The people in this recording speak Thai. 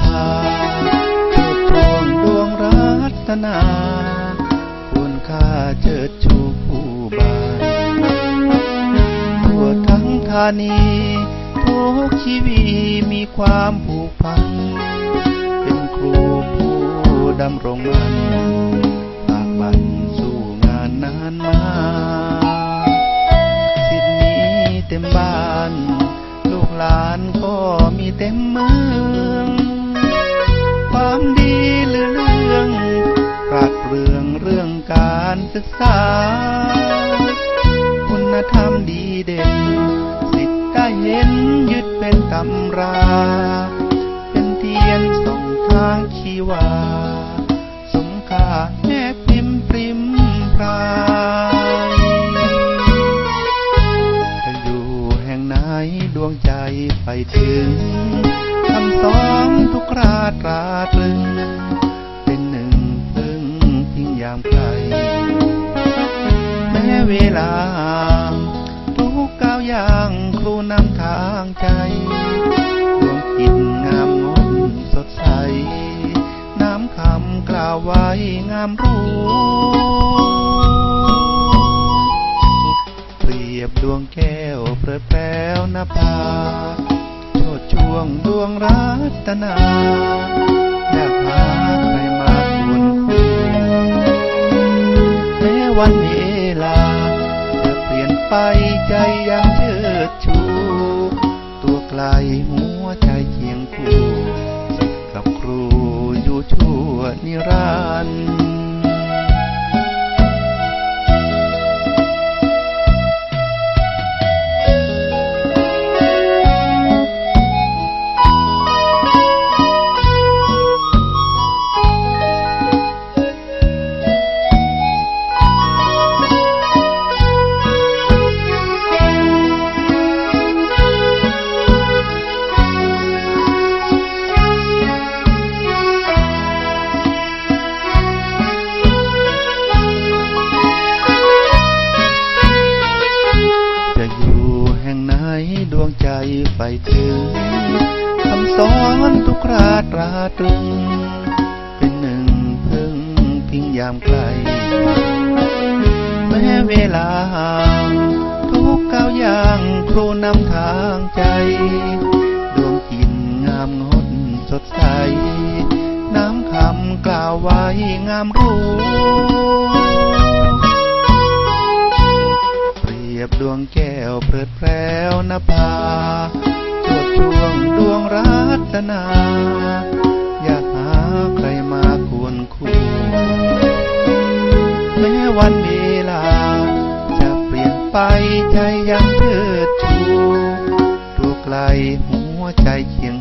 ภาเถิดดวงดวงรัตนาคุณค่าเจิดชูผู้บานทั่วทั้งธานีทุกชีวีมีความผูกพัน เป็นครูผู้ดำรงมัน ษา คุณธรรมดีเด่นสิทธิ์ได้เห็นยึดเป็นตำรา เป็นเทียนส่องทางชีวา สมค่าแนบพิมพ์ปริมพรายจะอยู่แห่งไหนดวงใจไปถึงคำสอนทุกราตราตรึง รูนำทางใจดวงกินงามงดสดใส น้ำคำกล่าวไว้งามรู้ เปรียบดวงแก้วเปรดแปรวนภาโชดช่วงดวงรัตนา ไกล ถึงคำสอนทุกราตราตรึง เป็นหนึ่งพึ่งพิงยามไกล แม้เวลาห่างทุกก้าวย่างครูนำทางใจ ดวงกินงามงดสดใส น้ำคำกล่าวไว้งามรู้เปรียบดวงแก้วเปิดแปรวนภา ชดช่วงดวงรัตนา อยากหาใครมาควรคู่ แม้วันเวลา จะเปลี่ยนไปใจยังเทิดชูตัวไกลหัวใจเคียง